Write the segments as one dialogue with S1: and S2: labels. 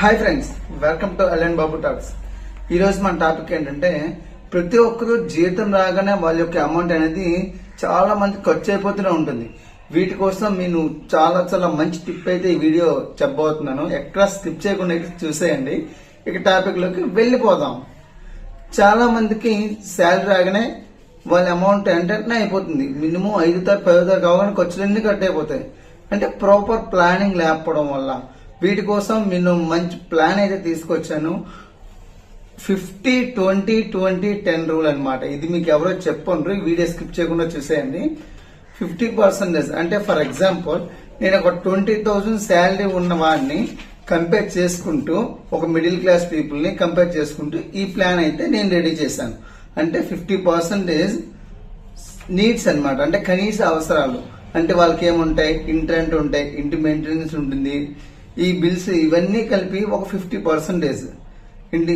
S1: Hi friends welcome to LN Babu talks ఈరోజు మన topic ఏంటంటే ప్రతి ఒక్కరు జీతం రాగానే వాళ్ళ యొక్క అమౌంట్ అనేది చాలా మంది ఖర్చు అయిపోతూనే ఉంటుంది. వీటి కోసం నేను చాలా చాలా మంచి టిప్ అయితే ఈ వీడియో చెప్పబోతున్నాను. ఎక్కడ స్కిప్ చేయకుండా అయితే చూసేయండి. ఇక టాపిక్లోకి వెళ్ళిపోదాం. చాలా మందికి శాలరీ రాగానే వాళ్ళ అమౌంట్ వెంటనే అయిపోతుంది. మినిమం ఐదు తారీఖు పదో తారీఖు కావాలని ఖర్చులన్నీ కట్ అయిపోతాయి. అంటే ప్రాపర్ ప్లానింగ్ లేకపోవడం వల్ల. వీటి కోసం నేను మంచి ప్లాన్ అయితే తీసుకొచ్చాను. Fifty twenty twenty ten rule అనమాట ఇది మీకు ఎవరో చెప్పండ్రు వీడియో స్కిప్ చేయకుండా చూసేయండి. Fifty percentage. అంటే ఫర్ ఎగ్జాంపుల్ నేను ఒక ట్వంటీ థౌసండ్ శాలరీ ఉన్న వాడిని కంపేర్ చేసుకుంటూ ఒక మిడిల్ క్లాస్ పీపుల్ని కంపేర్ చేసుకుంటూ ఈ ప్లాన్ అయితే నేను రెడీ చేశాను. అంటే ఫిఫ్టీ పర్సెంటేజ్ నీడ్స్ అన్నమాట. అంటే కనీస అవసరాలు. అంటే వాళ్ళకి ఏముంటాయి ఇంటర్నెట్ ఉంటాయి. ఇంటి మెయింటెనెన్స్ ఉంటుంది. ఈ బిల్స్ ఇవన్నీ కలిపి ఒక ఫిఫ్టీ పర్సెంటేజ్. ఇంటి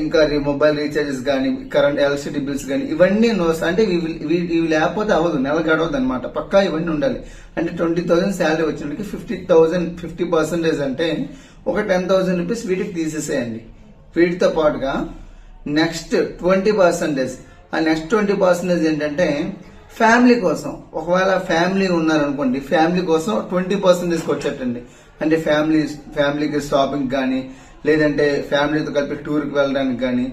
S1: ఇంకా మొబైల్ రీఛార్జెస్ కానీ కరెంట్ ఎలక్ట్రిసిటీ బిల్స్ కానీ ఇవన్నీ నోస్ అంటే ఇవి లేకపోతే అవ్వదు నెల గడవదు అనమాట పక్కా ఇవన్నీ ఉండాలి. అంటే ట్వంటీ థౌసండ్ శాలరీ వచ్చినకి ఫిఫ్టీ థౌసండ్ ఫిఫ్టీ పర్సెంటేజ్ అంటే ఒక టెన్ థౌసండ్ రూపీస్ వీటికి తీసేసేయండి. వీటితో పాటుగా నెక్స్ట్ ట్వంటీ పర్సెంటేజ్. ఆ నెక్స్ట్ ట్వంటీ పర్సెంటేజ్ ఏంటంటే ఫ్యామిలీ కోసం. ఒకవేళ ఫ్యామిలీ ఉన్నారనుకోండి ఫ్యామిలీ కోసం ట్వంటీ పర్సెంటేజ్కి వచ్చేటండి. అంటే ఫ్యామిలీ ఫ్యామిలీకి షాపింగ్ కానీ లేదంటే ఫ్యామిలీతో కలిపి టూర్కి వెళ్ళడానికి కానీ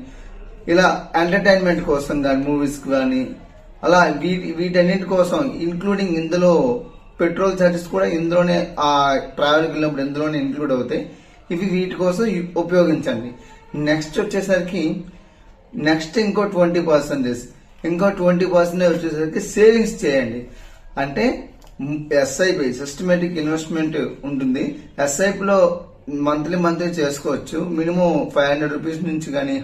S1: ఇలా ఎంటర్టైన్మెంట్ కోసం కానీ మూవీస్కి కానీ అలా వీటి వీటన్నిటి కోసం ఇంక్లూడింగ్ ఇందులో పెట్రోల్ ఛార్జెస్ కూడా ఇందులోనే ఆ ట్రావెల్కి వెళ్ళినప్పుడు ఇందులోనే ఇంక్లూడ్ అవుతాయి. ఇవి వీటి కోసం ఉపయోగించండి. నెక్స్ట్ వచ్చేసరికి నెక్స్ట్ ఇంకో ట్వంటీ పర్సెంటేజ్ ఇంకో ట్వంటీ పర్సెంటేజ్ వచ్చేసరికి సేవింగ్స్ చేయండి. అంటే ఎస్ఐపి సిస్టమేటిక్ ఇన్వెస్ట్మెంట్ ఉంటుంది. ఎస్ఐపి లో మంత్లీ మంత్లీ చేసుకోవచ్చు. మినిమం ఫైవ్ హండ్రెడ్ రూపీస్ నుంచి కానీ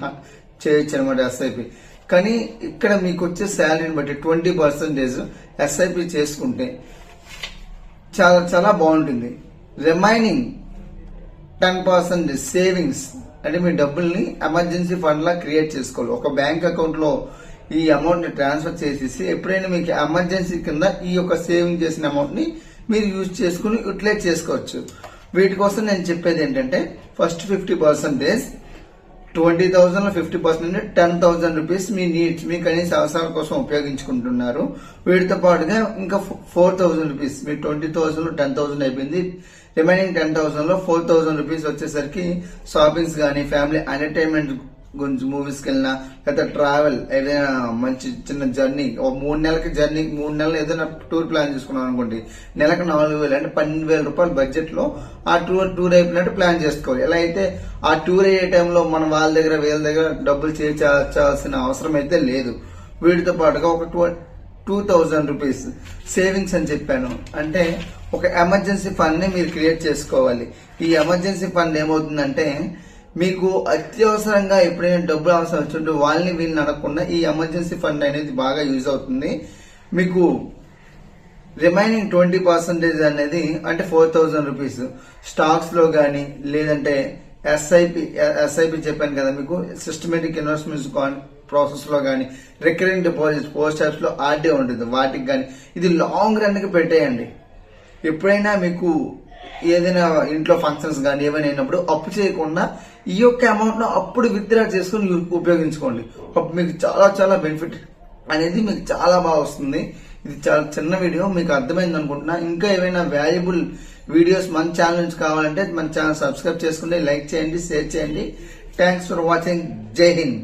S1: చేయొచ్చు అనమాట ఎస్ఐపి కానీ ఇక్కడ మీకు వచ్చే శాలరీని బట్టి ట్వంటీ పర్సెంటేజ్ ఎస్ఐపి చేసుకుంటే చాలా చాలా బాగుంటుంది. రిమైనింగ్ టెన్ పర్సెంట్ సేవింగ్స్ అంటే మీ డబ్బుల్ని ఎమర్జెన్సీ ఫండ్ లా క్రియేట్ చేసుకోవాలి. ఒక బ్యాంక్ అకౌంట్లో ఈ అమౌంట్ని ట్రాన్స్ఫర్ చేసేసి ఎప్పుడైనా మీకు ఎమర్జెన్సీ కింద ఈ యొక్క సేవింగ్ చేసిన అమౌంట్ని మీరు యూజ్ చేసుకుని యూటిలైజ్ చేసుకోవచ్చు. వీటి కోసం నేను చెప్పేది ఏంటంటే first fifty percentage twenty thousand fifty percent ten thousand rupees మీ నీడ్స్ మీ కనీస అవసరాల కోసం ఉపయోగించుకుంటున్నారు. వీటితో పాటుగా ఇంకా ఫోర్ థౌసండ్ రూపీస్ మీ ట్వంటీ థౌసండ్ టెన్ థౌసండ్ అయిపోయింది. రిమైనింగ్ టెన్ థౌసండ్లో ఫోర్ థౌసండ్ రూపీస్ వచ్చేసరికి షాపింగ్స్ కానీ ఫ్యామిలీ ఎంటర్టైన్మెంట్ గురించి మూవీస్కి వెళ్ళినా లేదా ట్రావెల్ ఏదైనా మంచి చిన్న జర్నీ ఒక మూడు నెలలకి జర్నీ మూడు నెలలు ఏదైనా టూర్ ప్లాన్ చేసుకున్నాం అనుకోండి నెలకు నాలుగు వేలు అంటే పన్నెండు వేల రూపాయల బడ్జెట్లో ఆ టూర్ టూర్ అయిపోయినట్టు ప్లాన్ చేసుకోవాలి. ఎలా అయితే ఆ టూర్ అయ్యే టైంలో మనం వాళ్ళ దగ్గర వీళ్ళ దగ్గర డబ్బులు చేర్చాల్సిన అవసరం అయితే లేదు. వీటితో పాటుగా ఒక two two thousand rupees savings అని చెప్పాను. అంటే ఒక ఎమర్జెన్సీ ఫండ్ని మీరు క్రియేట్ చేసుకోవాలి. ఈ ఎమర్జెన్సీ ఫండ్ ఏమవుతుందంటే మీకు అత్యవసరంగా ఎప్పుడైనా డబ్బులు అవసరం వచ్చింటే వాళ్ళని వీళ్ళని అడగకుండా ఈ ఎమర్జెన్సీ ఫండ్ అనేది బాగా యూజ్ అవుతుంది. మీకు రిమైనింగ్ ట్వంటీ పర్సెంటేజ్ అనేది అంటే ఫోర్ థౌజండ్ రూపీస్. స్టాక్స్లో కానీ లేదంటే ఎస్ఐపి ఎస్ఐపి చెప్పాను కదా మీకు సిస్టమేటిక్ ఇన్వెస్ట్మెంట్స్ ప్రాసెస్లో కానీ రికరింగ్ డిపాజిట్ పోస్ట్ ఆఫీస్లో ఆర్డీ ఉంటుంది. వాటికి కానీ ఇది లాంగ్ రన్కి పెట్టేయండి. ఎప్పుడైనా మీకు ఏదైనా ఇంట్లో ఫంక్షన్స్ కానీ ఏమైనా అయినప్పుడు అప్పు చేయకుండా ఈ యొక్క అమౌంట్ను అప్పుడు విత్డ్రా చేసుకుని ఉపయోగించుకోండి. మీకు చాలా చాలా బెనిఫిట్ అనేది మీకు చాలా బాగా వస్తుంది. ఇది చాలా చిన్న వీడియో మీకు అర్థమైంది అనుకుంటున్నా. ఇంకా ఏమైనా వాల్యుబుల్ వీడియోస్ మన ఛానల్ నుంచి కావాలంటే మన ఛానల్ సబ్స్క్రైబ్ చేసుకుని లైక్ చేయండి షేర్ చేయండి. థ్యాంక్స్ ఫర్ వాచింగ్ జై హింద్